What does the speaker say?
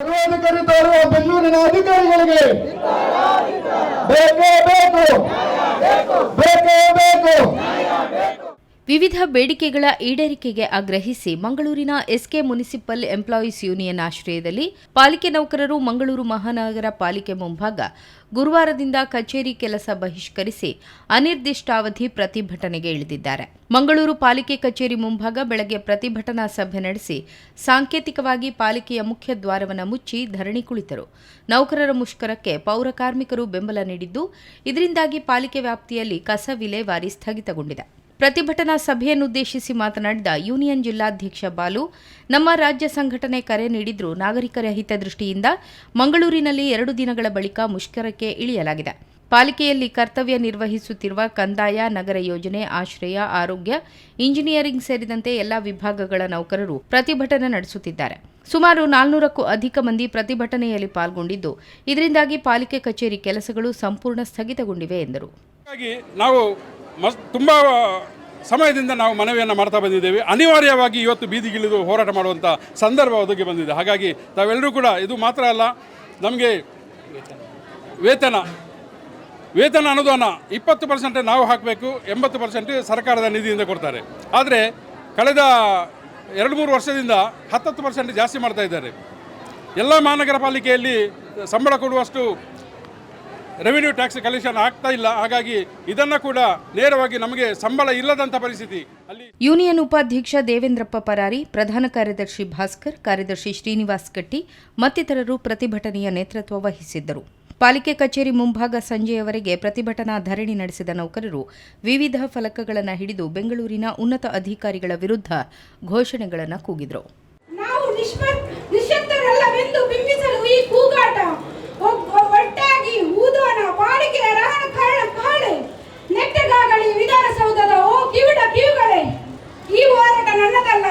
ಸರ್ವಾಧಿಕಾರಿ ತೋರುವ ಬೆಂಗಳೂರಿನ ಅಧಿಕಾರಿಗಳಿಗೆ ಬೇಕೇ ಬೇಕು ಬೇಕೇ ಬೇಕು ವಿವಿಧ ಬೇಡಿಕೆಗಳ ಈಡೇರಿಕೆಗೆ ಆಗ್ರಹಿಸಿ ಮಂಗಳೂರಿನ ಎಸ್ಕೆ ಮುನಿಸಿಪಲ್ ಎಂಪ್ಲಾಯೀಸ್ ಯೂನಿಯನ್ ಆಶ್ರಯದಲ್ಲಿ ಪಾಲಿಕೆ ನೌಕರರು ಮಂಗಳೂರು ಮಹಾನಗರ ಪಾಲಿಕೆ ಮುಂಭಾಗ ಗುರುವಾರದಿಂದ ಕಚೇರಿ ಕೆಲಸ ಬಹಿಷ್ಕರಿಸಿ ಅನಿರ್ದಿಷ್ಟಾವಧಿ ಪ್ರತಿಭಟನೆಗೆ ಇಳಿದಿದ್ದಾರೆ. ಮಂಗಳೂರು ಪಾಲಿಕೆ ಕಚೇರಿ ಮುಂಭಾಗ ಬೆಳಗ್ಗೆ ಪ್ರತಿಭಟನಾ ಸಭೆ ನಡೆಸಿ ಸಾಂಕೇತಿಕವಾಗಿ ಪಾಲಿಕೆಯ ಮುಖ್ಯ ದ್ವಾರವನ್ನು ಮುಚ್ಚಿ ಧರಣಿ ಕುಳಿತರು. ನೌಕರರ ಮುಷ್ಕರಕ್ಕೆ ಪೌರ ಕಾರ್ಮಿಕರು ಬೆಂಬಲ ನೀಡಿದ್ದು, ಇದರಿಂದಾಗಿ ಪಾಲಿಕೆ ವ್ಯಾಪ್ತಿಯಲ್ಲಿ ಕಸ ವಿಲೇವಾರಿ ಸ್ಥಗಿತಗೊಂಡಿದೆ. ಪ್ರತಿಭಟನಾ ಸಭೆಯನ್ನುದ್ದೇಶಿಸಿ ಮಾತನಾಡಿದ ಯೂನಿಯನ್ ಜಿಲ್ಲಾಧ್ಯಕ್ಷ ಬಾಲು, ನಮ್ಮ ರಾಜ್ಯ ಸಂಘಟನೆ ಕರೆ ನೀಡಿದ್ರೂ ನಾಗರಿಕರ ಹಿತದೃಷ್ಟಿಯಿಂದ ಮಂಗಳೂರಿನಲ್ಲಿ ಎರಡು ದಿನಗಳ ಬಳಿಕ ಮುಷ್ಕರಕ್ಕೆ ಇಳಿಯಲಾಗಿದೆ. ಪಾಲಿಕೆಯಲ್ಲಿ ಕರ್ತವ್ಯ ನಿರ್ವಹಿಸುತ್ತಿರುವ ಕಂದಾಯ, ನಗರ ಯೋಜನೆ, ಆಶ್ರಯ, ಆರೋಗ್ಯ, ಇಂಜಿನಿಯರಿಂಗ್ ಸೇರಿದಂತೆ ಎಲ್ಲಾ ವಿಭಾಗಗಳ ನೌಕರರು ಪ್ರತಿಭಟನೆ ನಡೆಸುತ್ತಿದ್ದಾರೆ. ಸುಮಾರು ನಾಲ್ನೂರಕ್ಕೂ ಅಧಿಕ ಮಂದಿ ಪ್ರತಿಭಟನೆಯಲ್ಲಿ ಪಾಲ್ಗೊಂಡಿದ್ದು, ಇದರಿಂದಾಗಿ ಪಾಲಿಕೆ ಕಚೇರಿ ಕೆಲಸಗಳು ಸಂಪೂರ್ಣ ಸ್ಥಗಿತಗೊಂಡಿವೆ ಎಂದರು. ನಾವು ತುಂಬ ಸಮಯದಿಂದ ನಾವು ಮನವಿಯನ್ನು ಮಾಡ್ತಾ ಬಂದಿದ್ದೇವೆ. ಅನಿವಾರ್ಯವಾಗಿ ಇವತ್ತು ಬೀದಿಗಿಳಿದು ಹೋರಾಟ ಮಾಡುವಂಥ ಸಂದರ್ಭ ಒದಗಿ ಬಂದಿದೆ. ಹಾಗಾಗಿ ತಾವೆಲ್ಲರೂ ಕೂಡ ಇದು ಮಾತ್ರ ಅಲ್ಲ, ನಮಗೆ ವೇತನ ವೇತನ ಅನುದಾನ ಇಪ್ಪತ್ತು ಪರ್ಸೆಂಟ್ ನಾವು ಹಾಕಬೇಕು, ಎಂಬತ್ತು ಪರ್ಸೆಂಟ್ ಸರ್ಕಾರದ ನಿಧಿಯಿಂದ ಕೊಡ್ತಾರೆ. ಆದರೆ ಕಳೆದ ಎರಡು ಮೂರು ವರ್ಷದಿಂದ ಹತ್ತತ್ತು ಪರ್ಸೆಂಟ್ ಜಾಸ್ತಿ ಮಾಡ್ತಾ ಇದ್ದಾರೆ. ಎಲ್ಲ ಮಹಾನಗರ ಪಾಲಿಕೆಯಲ್ಲಿ ಸಂಬಳ ಕೊಡುವಷ್ಟು ರೆವಿನ್ಯೂ ಟ್ಯಾಕ್ಸ್ ಕಲೆಕ್ಷನ್ ಆಗ್ತಾ ಇಲ್ಲ. ಹಾಗಾಗಿ ಇದನ್ನ ಕೂಡ ನೇರವಾಗಿ ನಮಗೆ ಸಂಬಳ ಇಲ್ಲದಂತ ಪರಿಸ್ಥಿತಿ. ಯೂನಿಯನ್ ಉಪಾಧ್ಯಕ್ಷ ದೇವೇಂದ್ರಪ್ಪ ಪರಾರಿ, ಪ್ರಧಾನ ಕಾರ್ಯದರ್ಶಿ ಭಾಸ್ಕರ್, ಕಾರ್ಯದರ್ಶಿ ಶ್ರೀನಿವಾಸ್ ಕಟ್ಟಿ, ಮತ್ತಿತರರು ಪ್ರತಿಭಟನೆಯ ನೇತೃತ್ವ ವಹಿಸಿದ್ದರು. ಪಾಲಿಕೆ ಕಚೇರಿ ಮುಂಭಾಗ ಸಂಜೆಯವರೆಗೆ ಪ್ರತಿಭಟನಾ ಧರಣಿ ನಡೆಸಿದ ನೌಕರರು ವಿವಿಧ ಫಲಕಗಳನ್ನು ಹಿಡಿದು ಬೆಂಗಳೂರಿನ ಉನ್ನತ ಅಧಿಕಾರಿಗಳ ವಿರುದ್ಧ ಘೋಷಣೆಗಳನ್ನು ಕೂಗಿದರು. நல்லதல்ல